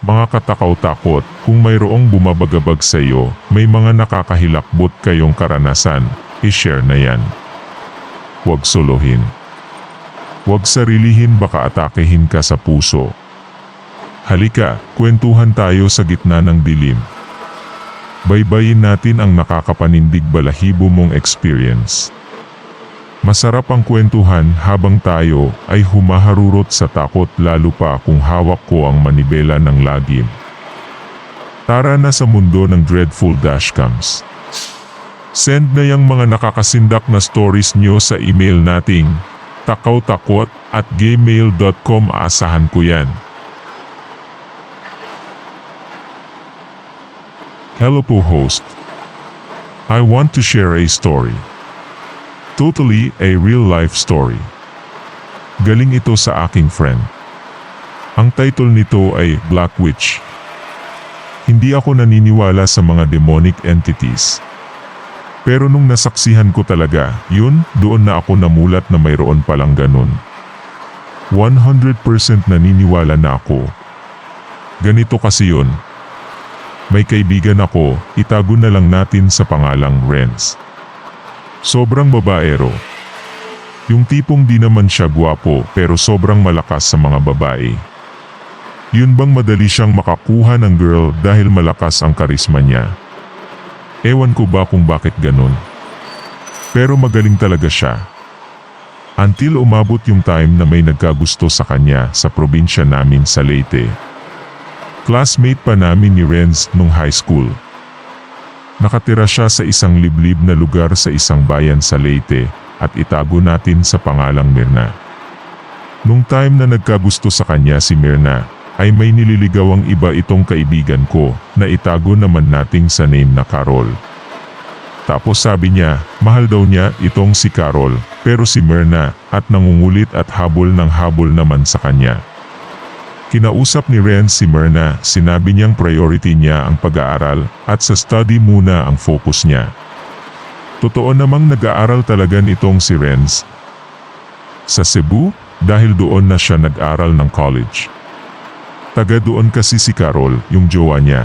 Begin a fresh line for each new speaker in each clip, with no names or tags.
mga katakaw-takot, kung mayroong bumabagabag sa iyo, may mga nakakahilakbot kayong karanasan, i-share na yan. Huwag solohin. Huwag sarilihin baka atakehin ka sa puso. Halika, kwentuhan tayo sa gitna ng dilim. Baybayin natin ang nakakapanindig balahibo mong experience. Masarap ang kwentuhan habang tayo ay humaharurot sa takot lalo pa kung hawak ko ang manibela ng lagim. Tara na sa mundo ng dreadful dashcams. Send na yung mga nakakasindak na stories nyo sa email nating takawtakot at gmail.com asahan ko yan. Hello po host. I want to share a story. Totally a real life story. Galing ito sa aking friend. Ang title nito ay Black Witch. Hindi ako naniniwala sa mga demonic entities. Pero nung nasaksihan ko talaga, yun, doon na ako namulat na mayroon palang ganun. 100% naniniwala na ako. Ganito kasi yun. May kaibigan ako, itago na lang natin sa pangalang Renz. Sobrang babaero. Yung tipong di naman siya gwapo pero sobrang malakas sa mga babae. Yun bang madali siyang makakuha ng girl dahil malakas ang karisma niya? Ewan ko ba kung bakit ganun. Pero magaling talaga siya. Until umabot yung time na may nagkagusto sa kanya sa probinsya namin sa Leyte. Classmate pa namin ni Renz nung high school. Nakatira siya sa isang liblib na lugar sa isang bayan sa Leyte at itago natin sa pangalang Mirna. Nung time na nagkagusto sa kanya si Mirna, ay may nililigaw ang iba itong kaibigan ko na itago naman nating sa name na Carol. Tapos sabi niya, mahal daw niya itong si Carol, pero si Mirna at nangungulit at habol ng habol naman sa kanya. Kinausap ni Ren si Myrna, sinabi niyang priority niya ang pag-aaral at sa study muna ang focus niya. Totoo namang nag-aaral talaga nitong si Renz. Sa Cebu, dahil doon na siya nag-aral ng college. Taga doon kasi si Carol, yung jowa niya.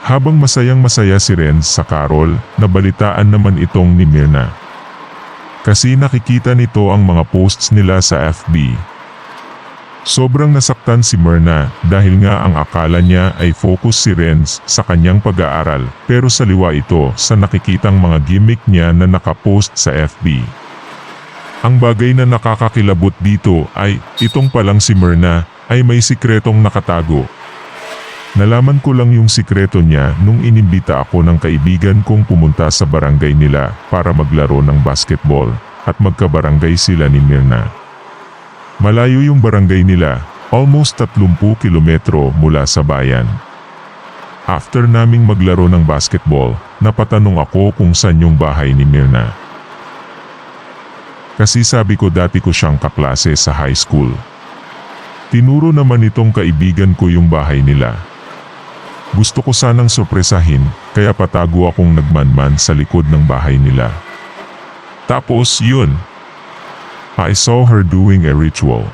Habang masayang masaya si Renz sa Carol, nabalitaan naman itong ni Myrna. Kasi nakikita nito ang mga posts nila sa FB. Sobrang nasaktan si Myrna dahil nga ang akala niya ay focus si Renz sa kanyang pag-aaral pero saliwa ito sa nakikitang mga gimmick niya na nakapost sa FB. Ang bagay na nakakakilabot dito ay itong palang si Myrna ay may sikretong nakatago. Nalaman ko lang yung sikreto niya nung inimbita ako ng kaibigan kong pumunta sa barangay nila para maglaro ng basketball at magkabarangay sila ni Myrna. Malayo yung barangay nila, almost 30 kilometro mula sa bayan. After naming maglaro ng basketball, napatanong ako kung saan yung bahay ni Mirna. Kasi sabi ko dati ko siyang kaklase sa high school. Tinuro naman itong kaibigan ko yung bahay nila. Gusto ko sanang sorpresahin, kaya patago akong nagmanman sa likod ng bahay nila. Tapos yun, I saw her doing a ritual.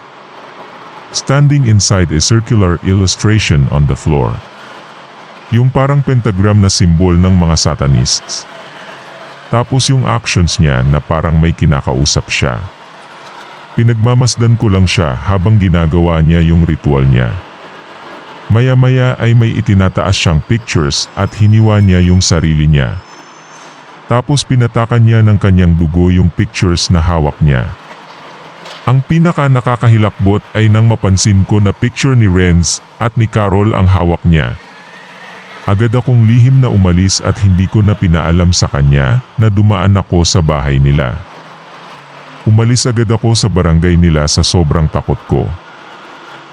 Standing inside a circular illustration on the floor. Yung parang pentagram na simbol ng mga satanists. Tapos yung actions niya na parang may kinakausap siya. Pinagmamasdan ko lang siya habang ginagawa niya yung ritual niya. Maya-maya ay may itinataas siyang pictures at hiniwa niya yung sarili niya. Tapos pinatakan niya ng kanyang dugo yung pictures na hawak niya. Ang pinaka nakakahilakbot ay nang mapansin ko na picture ni Renz at ni Carol ang hawak niya. Agad akong lihim na umalis at hindi ko na pinaalam sa kanya na dumaan ako sa bahay nila. Umalis agad ako sa barangay nila sa sobrang takot ko.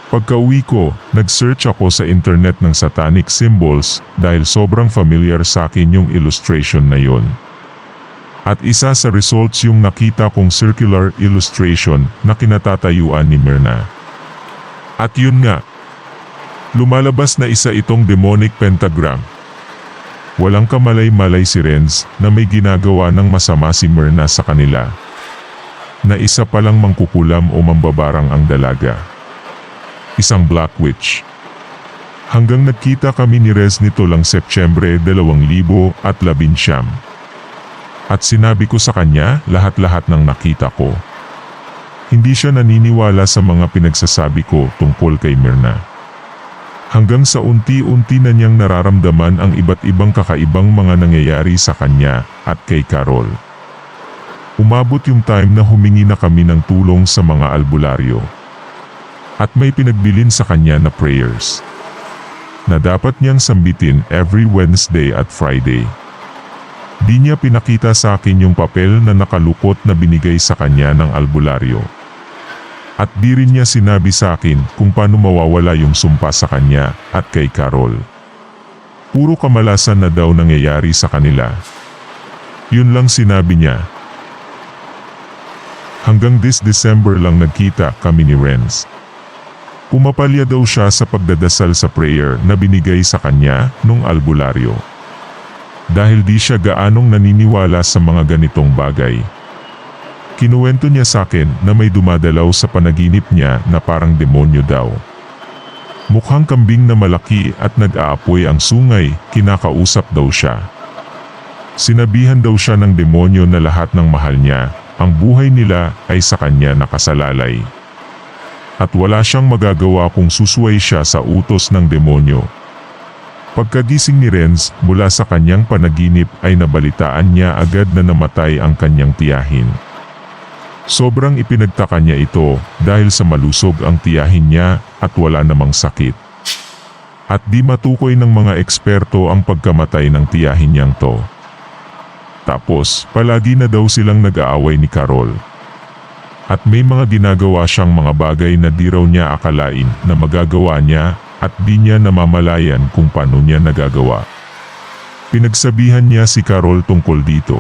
Pagka-uwi ko, nag-search ako sa internet ng satanic symbols dahil sobrang familiar sa akin yung illustration na yon. At isa sa results yung nakita kong circular illustration na kinatatayuan ni Myrna. At yun nga, lumalabas na isa itong demonic pentagram. Walang kamalay-malay si Renz na may ginagawa ng masama si Myrna sa kanila. Na isa palang mangkukulam o mambabarang ang dalaga. Isang black witch. Hanggang nagkita kami ni Rez nito lang Setyembre 2019. At sinabi ko sa kanya lahat-lahat ng nakita ko. Hindi siya naniniwala sa mga pinagsasabi ko tungkol kay Mirna. Hanggang sa unti-unti na niyang nararamdaman ang iba't ibang kakaibang mga nangyayari sa kanya at kay Carol. Umabot yung time na humingi na kami ng tulong sa mga albularyo. At may pinagbilin sa kanya na prayers. Na dapat niyang sambitin every Wednesday at Friday. Di niya pinakita sa akin yung papel na nakalukot na binigay sa kanya ng albularyo. At di rin niya sinabi sa akin kung paano mawawala yung sumpa sa kanya at kay Carol. Puro kamalasan na daw nangyayari sa kanila. Yun lang sinabi niya. Hanggang this December lang nagkita kami ni Renz. Pumapalya daw siya sa pagdadasal sa prayer na binigay sa kanya nung albularyo. Dahil di siya gaanong naniniwala sa mga ganitong bagay. Kinuwento niya sa akin na may dumadalaw sa panaginip niya na parang demonyo daw. Mukhang kambing na malaki at nag-aapoy ang sungay, kinakausap daw siya. Sinabihan daw siya ng demonyo na lahat ng mahal niya, ang buhay nila ay sa kanya nakasalalay. At wala siyang magagawa kung susway siya sa utos ng demonyo. Pagkagising ni Renz mula sa kanyang panaginip ay nabalitaan niya agad na namatay ang kanyang tiyahin. Sobrang ipinagtaka niya ito dahil sa malusog ang tiyahin niya at wala namang sakit. At di matukoy ng mga eksperto ang pagkamatay ng tiyahin niyang to. Tapos, palagi na daw silang nag-aaway ni Carol. At may mga ginagawa siyang mga bagay na di raw niya akalain na magagawa niya at di niya namamalayan kung paano niya nagagawa. Pinagsabihan niya si Carol tungkol dito.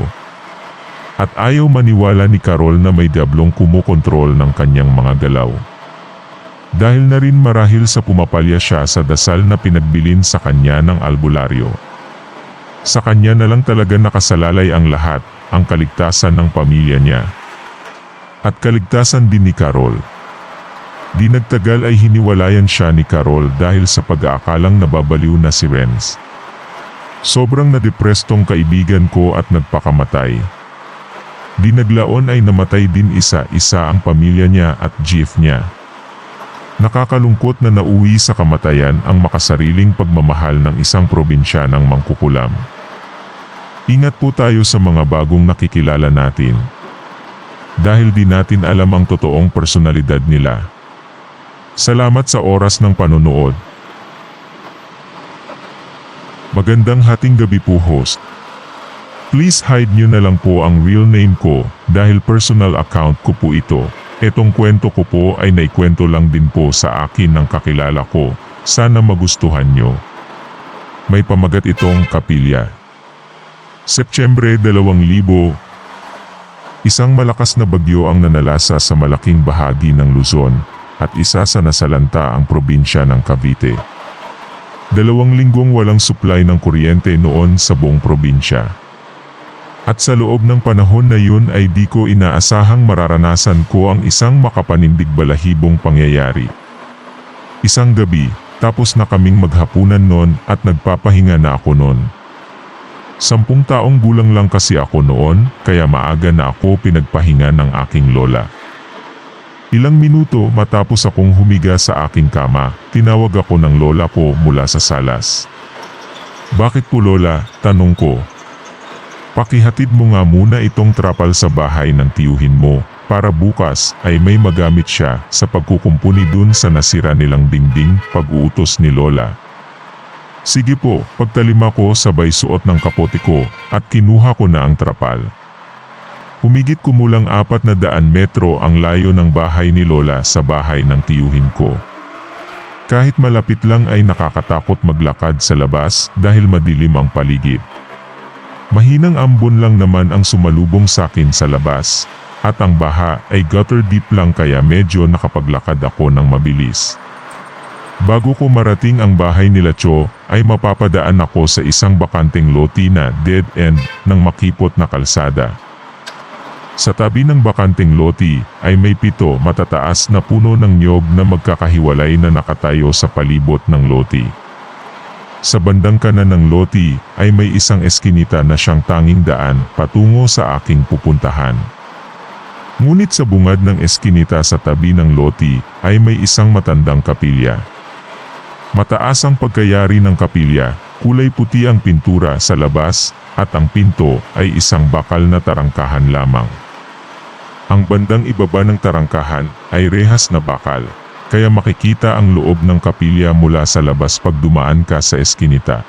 At ayaw maniwala ni Carol na may diablong kumukontrol ng kanyang mga galaw. Dahil na rin marahil sa pumapalya siya sa dasal na pinagbilin sa kanya ng albularyo. Sa kanya na lang talaga nakasalalay ang lahat, ang kaligtasan ng pamilya niya. At kaligtasan din ni Carol. Di nagtagal ay hiniwalayan siya ni Carol dahil sa pag-aakalang nababaliw na si Renz. Sobrang nadepress tong kaibigan ko at nagpakamatay. Di naglaon ay namatay din isa-isa ang pamilya niya at GF niya. Nakakalungkot na nauwi sa kamatayan ang makasariling pagmamahal ng isang probinsya ng mangkukulam. Ingat po tayo sa mga bagong nakikilala natin. Dahil di natin alam ang totoong personalidad nila. Salamat sa oras ng panonood. Magandang hating gabi po host. Please hide nyo na lang po ang real name ko dahil personal account ko po ito. Etong kwento ko po ay naikwento lang din po sa akin ng kakilala ko. Sana magustuhan nyo. May pamagat itong kapilya. Setyembre 2000 Isang malakas na bagyo ang nanalasa sa malaking bahagi ng Luzon at isa sa nasalanta ang probinsya ng Cavite. Dalawang linggong walang supply ng kuryente noon sa buong probinsya. At sa loob ng panahon na yun ay di ko inaasahang mararanasan ko ang isang makapanindig balahibong pangyayari. Isang gabi, tapos na kaming maghapunan noon at nagpapahinga na ako noon. Sampung taong gulang lang kasi ako noon, kaya maaga na ako pinagpahinga ng aking lola. Ilang minuto matapos akong humiga sa aking kama, tinawag ako ng lola ko mula sa salas. Bakit po lola? Tanong ko. Pakihatid mo nga muna itong trapal sa bahay ng tiyuhin mo, para bukas ay may magamit siya sa pagkukumpuni dun sa nasira nilang dingding pag-uutos ni lola. Sige po, pagtalima ko sabay suot ng kapote ko at kinuha ko na ang trapal. Humigit kumulang apat na daan metro ang layo ng bahay ni Lola sa bahay ng tiyuhin ko. Kahit malapit lang ay nakakatakot maglakad sa labas dahil madilim ang paligid. Mahinang ambon lang naman ang sumalubong sa akin sa labas, at ang baha ay gutter deep lang kaya medyo nakapaglakad ako ng mabilis. Bago ko marating ang bahay nila Cho, ay mapapadaan ako sa isang bakanteng loti na dead end ng makipot na kalsada. Sa tabi ng bakanteng loti ay may pito matataas na puno ng nyog na magkakahiwalay na nakatayo sa palibot ng loti. sa bandang kanan ng loti ay may isang eskinita na siyang tanging daan patungo sa aking pupuntahan. Ngunit sa bungad ng eskinita sa tabi ng loti ay may isang matandang kapilya. Mataas ang pagkayari ng kapilya, kulay puti ang pintura sa labas at ang pinto ay isang bakal na tarangkahan lamang. Ang bandang ibaba ng tarangkahan ay rehas na bakal, kaya makikita ang loob ng kapilya mula sa labas pag dumaan ka sa eskinita.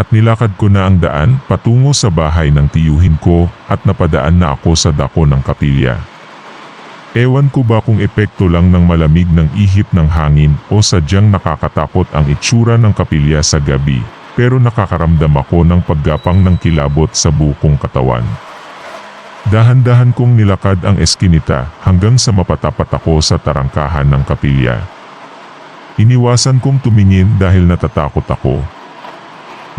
At nilakad ko na ang daan patungo sa bahay ng tiyuhin ko at napadaan na ako sa dako ng kapilya. Ewan ko ba kung epekto lang ng malamig ng ihip ng hangin o sadyang nakakatakot ang itsura ng kapilya sa gabi, pero nakakaramdam ako ng paggapang ng kilabot sa bukong katawan. Dahan-dahan kong nilakad ang eskinita hanggang sa mapatapat ako sa tarangkahan ng kapilya. Iniwasan kong tumingin dahil natatakot ako.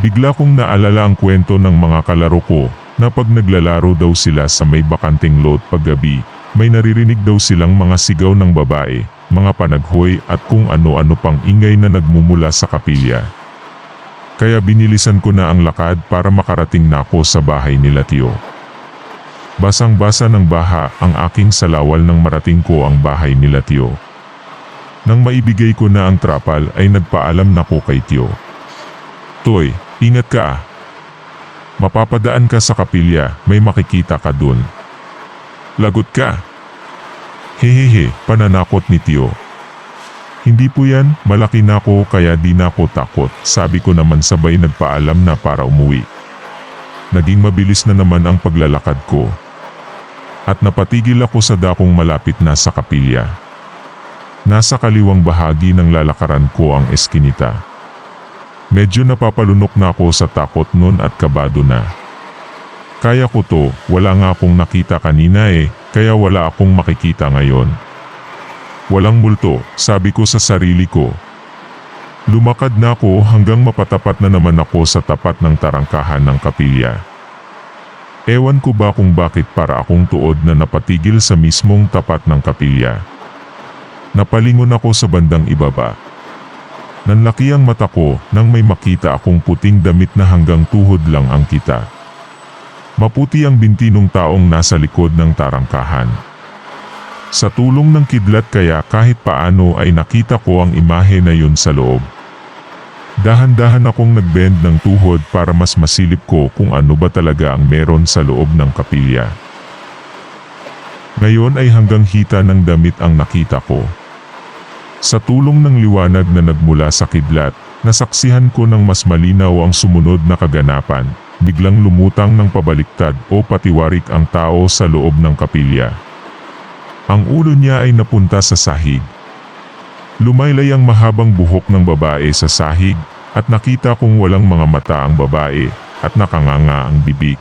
Bigla kong naalala ang kwento ng mga kalaro ko na pag naglalaro daw sila sa may bakanting lot paggabi, may naririnig daw silang mga sigaw ng babae, mga panaghoy at kung ano-ano pang ingay na nagmumula sa kapilya. Kaya binilisan ko na ang lakad para makarating na ako sa bahay nila Tio. Basang-basa ng baha ang aking salawal nang marating ko ang bahay nila Tio. Nang maibigay ko na ang trapal ay nagpaalam na ko kay Tio. Toy, ingat ka ah. Mapapadaan ka sa kapilya, may makikita ka dun. Lagot ka. Hehehe, pananakot ni Tio. Hindi po yan, malaki na ako kaya di na ako takot, sabi ko naman sabay nagpaalam na para umuwi. Naging mabilis na naman ang paglalakad ko. At napatigil ako sa dakong malapit na sa kapilya. Nasa kaliwang bahagi ng lalakaran ko ang eskinita. Medyo napapalunok na ako sa takot nun at kabado na. Kaya ko to, wala nga akong nakita kanina eh, kaya wala akong makikita ngayon. Walang multo, sabi ko sa sarili ko. Lumakad na ako hanggang mapatapat na naman ako sa tapat ng tarangkahan ng kapilya. Ewan ko ba kung bakit para akong tuod na napatigil sa mismong tapat ng kapilya. Napalingon ako sa bandang ibaba. Nanlaki ang mata ko nang may makita akong puting damit na hanggang tuhod lang ang kita. Maputi ang binti ng taong nasa likod ng tarangkahan. Sa tulong ng kidlat kaya kahit paano ay nakita ko ang imahe na yun sa loob. Dahan-dahan akong nagbend ng tuhod para mas masilip ko kung ano ba talaga ang meron sa loob ng kapilya. Ngayon ay hanggang hita ng damit ang nakita ko. Sa tulong ng liwanag na nagmula sa kidlat, nasaksihan ko ng mas malinaw ang sumunod na kaganapan, biglang lumutang ng pabaliktad o patiwarik ang tao sa loob ng kapilya. Ang ulo niya ay napunta sa sahig. Lumaylay ang mahabang buhok ng babae sa sahig at nakita kong walang mga mata ang babae at nakanganga ang bibig.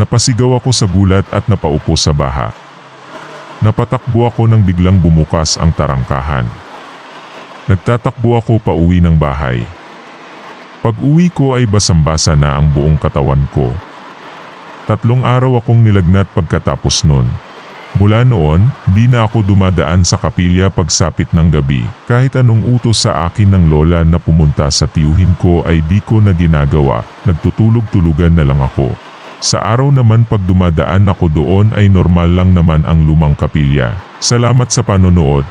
Napasigaw ako sa gulat at napaupo sa baha. Napatakbo ako nang biglang bumukas ang tarangkahan. Nagtatakbo ako pa uwi ng bahay. Pag uwi ko ay basang-basa na ang buong katawan ko. Tatlong araw akong nilagnat pagkatapos nun. Mula noon, di na ako dumadaan sa kapilya pagsapit ng gabi. Kahit anong utos sa akin ng lola na pumunta sa tiyuhin ko ay di ko na ginagawa, nagtutulog-tulugan na lang ako. Sa araw naman pag dumadaan ako doon ay normal lang naman ang lumang kapilya. Salamat sa panonood.